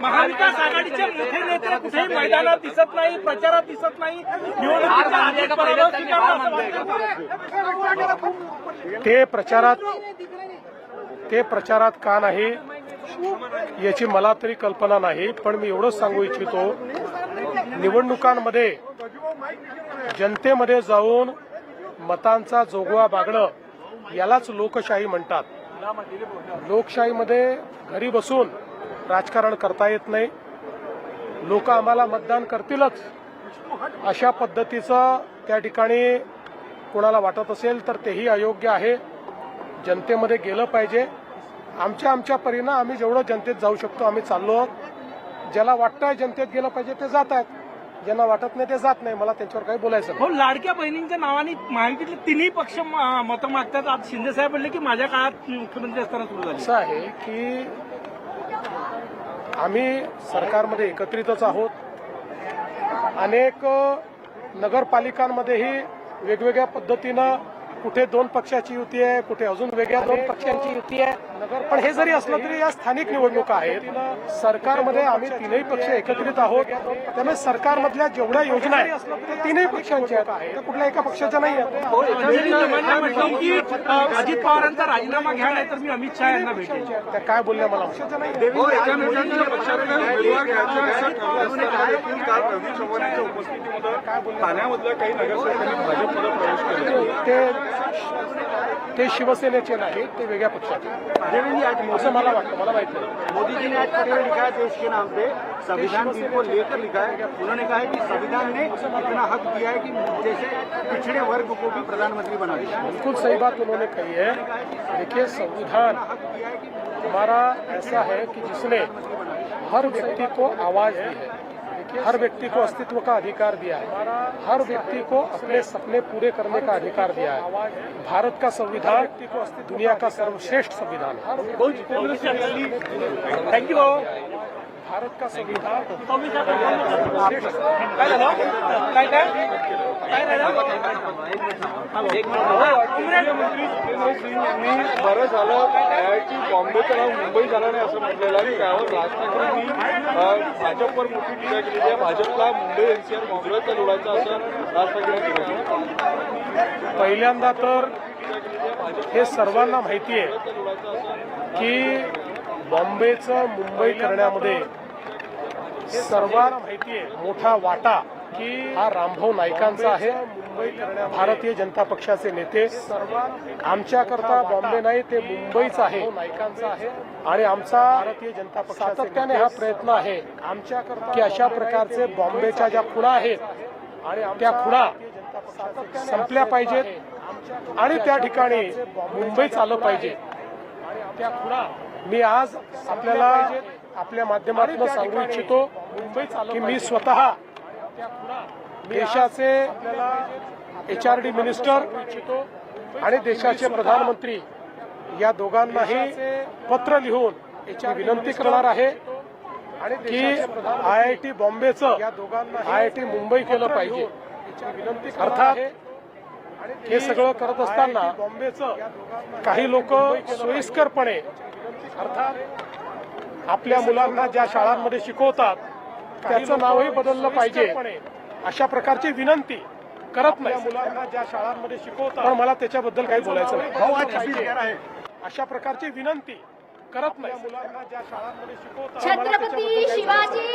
महाविकास आघाडीचे मोठे नेते कुठेही मैदानात दिसत नाही प्रचारात दिसत नाही निवडणुकीच्या आधी पराभव स्वीकारला असं वाटतं. ते प्रचारात ते प्रचारात का नाही याची मला तरी कल्पना नाही पण मी एवढंच सांगू इच्छितो निवडणुकांमध्ये जनतेमध्ये जाऊन मतांचा जोगवा बागणं यालाच लोकशाही म्हणतात लोकशाहीमध्ये घरी बसून राजकारण करता येत नाही. लोक आम्हाला मतदान करतीलच. अशा पद्धतीचं त्या ठिकाणी कोणाला वाटत असेल तर तेही अयोग्य आहे. जनतेमध्ये गेलं पाहिजे. आमच्या आमच्या परीनं आम्ही जेवढं जनतेत जाऊ शकतो आम्ही चाललो आहोत. ज्याला वाटतंय जनतेत गेलं पाहिजे ते जात आहेत. ज्यांना वाटत नाही ते जात नाही. मला त्यांच्यावर काही बोलायचं. हो लाडक्या बहिणींच्या नावाने महायुतीतले तिन्ही पक्ष मतं मागतात. आज शिंदे साहेब म्हणले की माझ्या काळात मुख्यमंत्री असताना सुरू झाली. असं आहे की आम्ही सरकारमध्ये एकत्रितच आहोत. अनेक नगरपालिकांमध्येही वेगवेगळ्या पद्धतीनं कुठे दोन पक्षाची युती आहे कुठे अजून वेगळ्या दोन पक्षांची युती आहे. पण हे जरी असलं तरी या स्थानिक निवडणुका आहेत. सरकारमध्ये आम्ही तीनही पक्ष एकत्रित आहोत. त्यामुळे सरकारमधल्या जेवढ्या योजना आहेत त्या तीनही पक्षांच्या आहेत. कुठल्या एका पक्षाच्या नाही अ, अजित पवारांचा राजीनामा घ्या नाही तर मी अमित शहा यांना भेटेन. त्या काय बोलल्या मला पक्षाच्या नाही. हो एकमेकांच्या पक्षाकडे उमेदवार घ्यायचा असं ठरलं असताना देखील काल रवी चव्हाणांच्या उपस्थितीमध्ये ठाण्यामधल्या काही नगरसेवकांनी भाजपमध्ये प्रवेश केला ते ते शिवसेनेचे नाहीत ते वेगळ्या पक्षाचे. असं मला वाटतं मला माहित नाही. मोदी जी ने आज पत्र लिखा है देश के नाम पे संविधान बिल को लेकर लिखा है उन्होंने कहा है कि संविधान ने इतना हक दिया है कि जैसे पिछड़े वर्ग को भी प्रधानमंत्री बना दिया। बिल्कुल सही बात उन्होंने कही है। देखिए संविधान हमारा ऐसा है कि जिसने हर व्यक्ति को आवाज़ दी है। हर व्यक्ति को अस्तित्व का अधिकार दिया है। हर व्यक्ति को अपने सपने पूरे करने का अधिकार दिया है। भारत का संविधान दुनिया का सर्वश्रेष्ठ संविधान है। भारत का संविधान काय जितेंद्र सिंग यांनी बरं झालं आयआयटी बॉम्बे नाव मुंबई झालं नाही असं म्हटलेलं आहे त्यावर राज ठाकरेंनी अ, भाजपवर मोठी टीका केली आहे भाजपला मुंबई एनसीआर काँग्रेसचा जोडायचा असं राज ठाकरे पहिल्यांदा तर हे सर्वांना माहिती आहे की बॉम्बेचं मुंबई करण्यामध्ये सर्वांना माहिती आहे मोठा वाटा की हा रामभाऊ नाईकांचा आहे. भारतीय जनता पक्षाचे नेते. आमच्याकरता बॉम्बे नाही ते मुंबईच आहे. नाईकांचा आहे आणि आमचा भारतीय जनता पक्ष सातत्याने हा प्रयत्न आहे आमच्याकरता की अशा प्रकारचे बॉम्बेच्या ज्या खुणा आहेत आणि त्या खुणा संपल्या पाहिजेत आणि त्या ठिकाणी मुंबई चाललं पाहिजे. त्या खुणा मी आज आपल्याला आपल्या माध्यमातून सांगू इच्छितो की मी स्वतः देशाचे एच आर डी मिनिस्टर आणि देशाचे प्रधानमंत्री या दोघांनाही पत्र लिहून याची विनंती करणार आहे की आय आय टी बॉम्बेचं या दोघांना आय आय टी मुंबई केलं पाहिजे. अर्थात हे सगळं करत असताना काही लोक सोयीस्करपणे अर्थात आपल्या मुलांना ज्या शाळांमध्ये शिकवतात त्याचं नावही बदललं पाहिजे. अशा प्रकारची विनंती करत नाही मुलांना ज्या शाळांमध्ये शिकवतात पण मला त्याच्याबद्दल काही बोलायचं नाही. अशा प्रकारची विनंती करत नाही मुलांना ज्या शाळांमध्ये शिकवतात छत्रपती शिवाजी